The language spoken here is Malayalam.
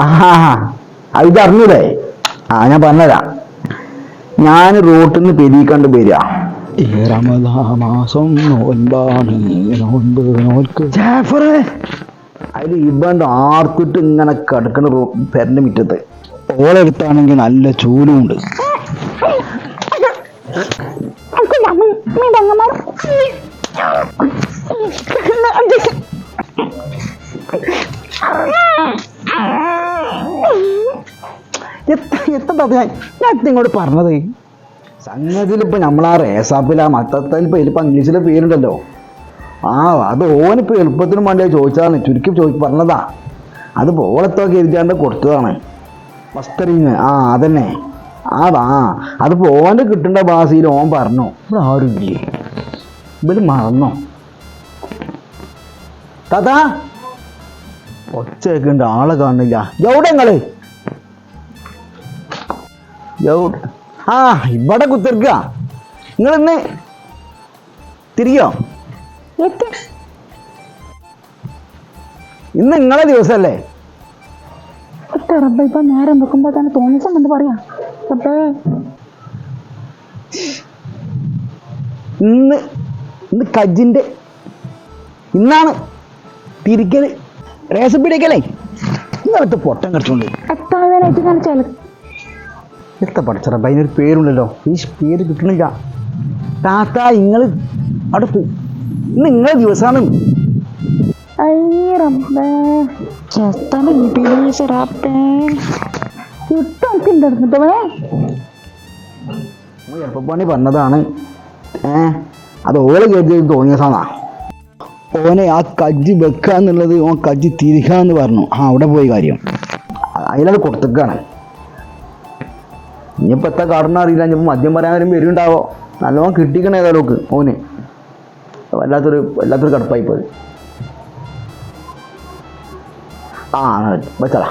ആ അറിഞ്ഞൂടേ? ആ ഞാൻ പറഞ്ഞുതരാം. ഞാൻ റോട്ടിൽ നിന്ന് പെരീക്കണ്ട് വരിക. മാസം നോൻപാണ് നോൻപ് നോൽക്ക്. ജാഫറെ. അതിൽ ഇവണ്ട് ആർത്തിട്ട് ഇങ്ങനെ കിടക്കണ പെരന്റെ മുറ്റത്ത്. ഓളെടുത്താണെങ്കിൽ നല്ല ചൂലുണ്ട്. എത്തണ്ട ഞാൻ ഇങ്ങോട്ട് പറഞ്ഞത്? സംഗതിയിൽ ഇപ്പൊ നമ്മളാ റേസാപ്പിൽ ആ മത്തത്തിൽ ഇപ്പൊ ഇതിലിപ്പോ ഇംഗ്ലീഷിലെ പേരുണ്ടല്ലോ. ആ അത് ഓനിപ്പോ എളുപ്പത്തിനും വേണ്ടി ചോദിച്ചതാണ്. ചുരുക്കി ചോദിച്ചു പറഞ്ഞതാ. അത് പോളത്തൊക്കെ എഴുതിയാണ്ട് കൊടുത്തതാണ്. മസ്തറിങ് ആ അതന്നെ. അതാ അതിപ്പോ ഓന്റെ കിട്ടേണ്ട ഭാഷയിൽ ഓൻ പറഞ്ഞു. ഇവിടെ ആരും ഇല്ലേ ഇവിടെ മറന്നോ? താത്താ ഒച്ച ആളെ കാണുന്നില്ല. എവിടെ നിങ്ങൾ? എവിടെ ആ ഇവിടെ കുത്തിർക്ക. നിങ്ങൾ ഇന്ന് തിരിയോ ഇന്ന് നിങ്ങളെ ദിവസല്ലേ? റബ്ബ ഇപ്പൊ നേരം വെക്കുമ്പോ തന്നെ തോന്നിച്ചെന്ന് പറയാ? റബ്ബേ. ഇന്ന് ഇന്ന് കജിന്റെ ഇന്നാണ് തിരിക്കൽ. റേസപ്പിടിക്കലേ ഇന്നത്തെ പൊട്ടം കടിച്ചോണ്ട്. എത്ര നേരമായിട്ട് ഞാൻ ചില എത്ര പഠിച്ചറ അതിനൊരു പേരുണ്ടല്ലോ. ഈ പേര് കിട്ടണില്ല. താത്ത നിങ്ങൾ അവിടെ പോ ഇന്ന് നിങ്ങളെ ദിവസമാണ് ണി പറഞ്ഞതാണ്. ഏ അത് ഓളെ കരുതി തോന്നിയ സാധന. ഓനെ ആ കജ്ജി വെക്കാന്നുള്ളത് ഓൻ കജ്ജി തിരിക്കുക എന്ന് പറഞ്ഞു. ആ അവിടെ പോയി കാര്യം. അതിലത് കൊടുത്തേക്കാണ്. ഇനിയിപ്പോൾ എത്ര കാരണം അറിയില്ല. ഇനിയിപ്പോൾ മദ്യം പറയാൻ വരും വരുന്നുണ്ടാവോ നല്ലോണം കിട്ടിക്കണ ഏതായാലും ഓന്. വല്ലാത്തൊരു വല്ലാത്തൊരു കടുപ്പായി പോയി ആ വെച്ചടാ